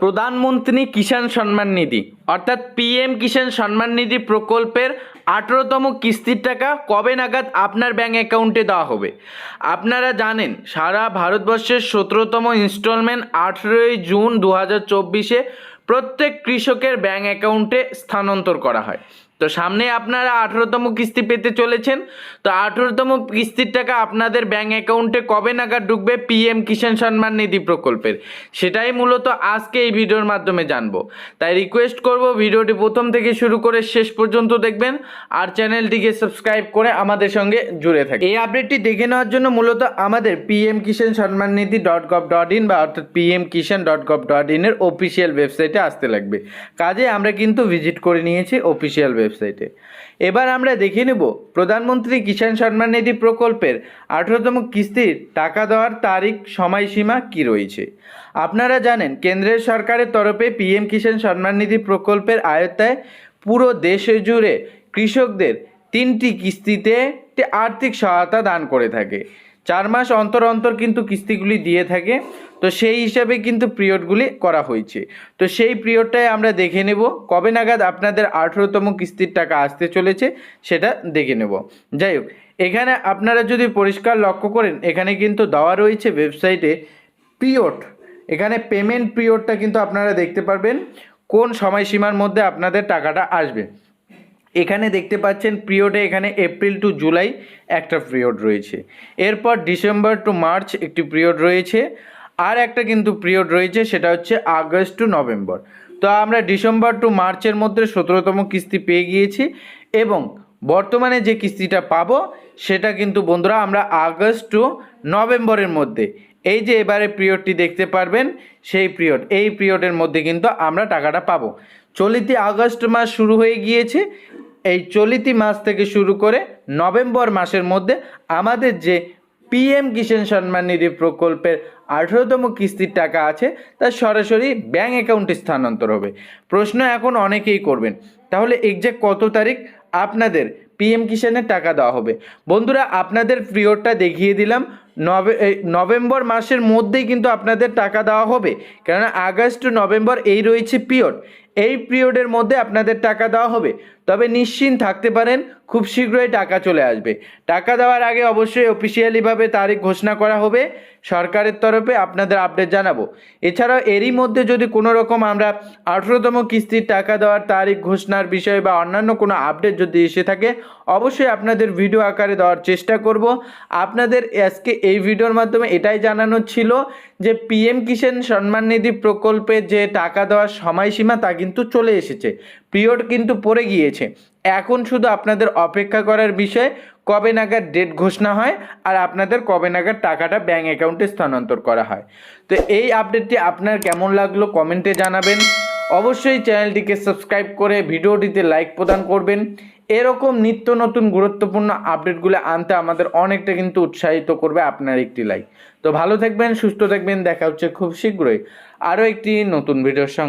প্রধানমন্ত্রী কিষাণ সম্মান নিধি, অর্থাৎ পিএম কিষাণ সম্মান নিধি প্রকল্পের আঠেরোতম কিস্তির টাকা কবে নাগাদ আপনার ব্যাঙ্ক অ্যাকাউন্টে দেওয়া হবে? আপনারা জানেন, সারা ভারতবর্ষের সতেরোতম ইনস্টলমেন্ট আঠেরোই জুন দু হাজার চব্বিশে প্রত্যেক কৃষকের ব্যাঙ্ক অ্যাকাউন্টে স্থানান্তর করা হয়। তো সামনে আপনারা আঠেরোতম কিস্তি পেতে চলেছেন। তো আঠেরোতম কিস্তির টাকা আপনাদের ব্যাঙ্ক অ্যাকাউন্টে কবে নাগাদ ঢুকবে? পিএম কিষাণ সম্মান নিধি প্রকল্পের। সেটাই মূলত আজকে এই ভিডিওর মাধ্যমে জানব। তাই রিকোয়েস্ট করব ভিডিওটি প্রথম থেকে শুরু করে শেষ পর্যন্ত দেখবেন আর চ্যানেলটিকে সাবস্ক্রাইব করে আমাদের সঙ্গে জুড়ে থাকে এই আপডেটটি দেখে নেওয়ার জন্য মূলত আমাদের PM Kisan Samman Nidhi dot gov dot in বা অর্থাৎ PM Kisan dot gov dot ইনের অফিসিয়াল ওয়েবসাইটে আসতে লাগবে। কাজে আমরা কিন্তু ভিজিট করে নিয়েছি অফিসিয়াল ওয়েবসাইটে এবার আমরা দেখে নেব, প্রধানমন্ত্রী কিষাণ সম্মান নিধি প্রকল্পের আঠেরোতম কিস্তির টাকা দেওয়ার তারিখ, সময়সীমা কি রয়েছে? আপনারা জানেন, কেন্দ্রের সরকারের তরফে পিএম কিষাণ সম্মান নিধি প্রকল্পের আয়ত্তায় পুরো দেশে জুড়ে কৃষকদের তিনটি কিস্তিতে আর্থিক সহায়তা দান করে থাকে। চার মাস অন্তর অন্তর কিন্তু কিস্তিগুলি দিয়ে থাকে। তো সেই হিসাবে কিন্তু পিরিয়ডগুলি করা হয়েছে। তো সেই পিরিয়ডটাই আমরা দেখে নেব। কবে নাগাদ আপনাদের আঠেরোতম কিস্তির টাকা আসতে চলেছে সেটা দেখে নেব। যাই হোক, এখানে আপনারা যদি পরিষ্কার লক্ষ্য করেন, এখানে কিন্তু দেওয়া রয়েছে ওয়েবসাইটে পিরিয়ড। এখানে পেমেন্ট পিরিয়ডটা কিন্তু আপনারা দেখতে পারবেন। কোন সময়সীমার মধ্যে আপনাদের টাকাটা আসবে। এখানে দেখতে পাচ্ছেন পিরিয়ডে এখানে এপ্রিল টু জুলাই একটা পিরিয়ড রয়েছে। এরপর ডিসেম্বর টু মার্চ একটি পিরিয়ড রয়েছে। আর একটা কিন্তু পিরিয়ড রয়েছে, সেটা হচ্ছে আগস্ট টু নভেম্বর তো আমরা ডিসেম্বর টু মার্চের মধ্যে সতেরোতম কিস্তি পেয়ে গিয়েছি এবং বর্তমানে যে কিস্তিটা পাবো, সেটা কিন্তু বন্ধুরা আমরা আগস্ট টু নভেম্বরের মধ্যে। এই যে এবারে পিরিয়ডটি দেখতে পারবেন, সেই পিরিয়ড এই পিরিয়ডের মধ্যে কিন্তু আমরা টাকাটা পাবো। চলিতি আগস্ট মাস শুরু হয়ে গিয়েছে। এই চলিতি মাস থেকে শুরু করে নভেম্বর মাসের মধ্যে আমাদের যে পিএম কিষাণ সম্মান নিধি প্রকল্পের আঠেরোতম কিস্তির টাকা আছে, তা সরাসরি ব্যাঙ্ক অ্যাকাউন্টে স্থানান্তর হবে। প্রশ্ন এখন অনেকেই করবেন, তাহলে এক্সাক্ট কত তারিখ আপনাদের পিএম কিষাণের টাকা দেওয়া হবে। বন্ধুরা, আপনাদের পিরিয়ডটা দেখিয়ে দিলাম। নভে নভেম্বর মাসের মধ্যেই কিন্তু আপনাদের টাকা দেওয়া হবে। কেননা, আগস্ট টু নভেম্বর এই রয়েছে পিরিয়ড। এই পিরিয়ডের মধ্যে আপনাদের টাকা দেওয়া হবে। তবে নিশ্চিন্ত থাকতে পারেন, খুব শীঘ্রই টাকা চলে আসবে। টাকা দেওয়ার আগে অবশ্যই অফিসিয়ালিভাবে তারিখ ঘোষণা করা হবে। সরকারের তরফে আপনাদের আপডেট জানাব। এছাড়াও এরই মধ্যে যদি কোনো রকম আমরা আঠেরোতম কিস্তির টাকা দেওয়ার তারিখ ঘোষণার বিষয়ে বা অন্যান্য কোনো আপডেট যদি এসে থাকে, অবশ্যই আপনাদের ভিডিও আকারে দেওয়ার চেষ্টা করব। আপনাদের আজকে এই ভিডিওর মাধ্যমে এটাই জানানো ছিল যে পিএম কিষাণ সম্মান নিধি প্রকল্পে যে টাকা দেওয়ার সময়সীমা তা কিন্তু চলে এসেছে। পিরিয়ড কিন্তু পড়ে গিয়েছে। এখন শুধু আপনাদের অপেক্ষা করার বিষয়, কবে নাগাদ ডেট ঘোষণা হয় আর আপনাদের কবে নাগাদ টাকাটা ব্যাঙ্ক অ্যাকাউন্টে স্থানান্তর করা হয়। তো এই আপডেটটি আপনার কেমন লাগল? কমেন্টে জানাবেন। অবশ্যই চ্যানেলটিকে সাবস্ক্রাইব করে ভিডিওটিতে লাইক প্রদান করবেন। এরকম নিত্য নতুন গুরুত্বপূর্ণ আপডেটগুলো আনতে আমাদের অনেকটা কিন্তু উৎসাহিত করবে আপনার একটি লাইক তো ভালো থাকবেন, সুস্থ থাকবেন, দেখা হচ্ছে খুব শীঘ্রই আরও একটি নতুন ভিডিওর সঙ্গে।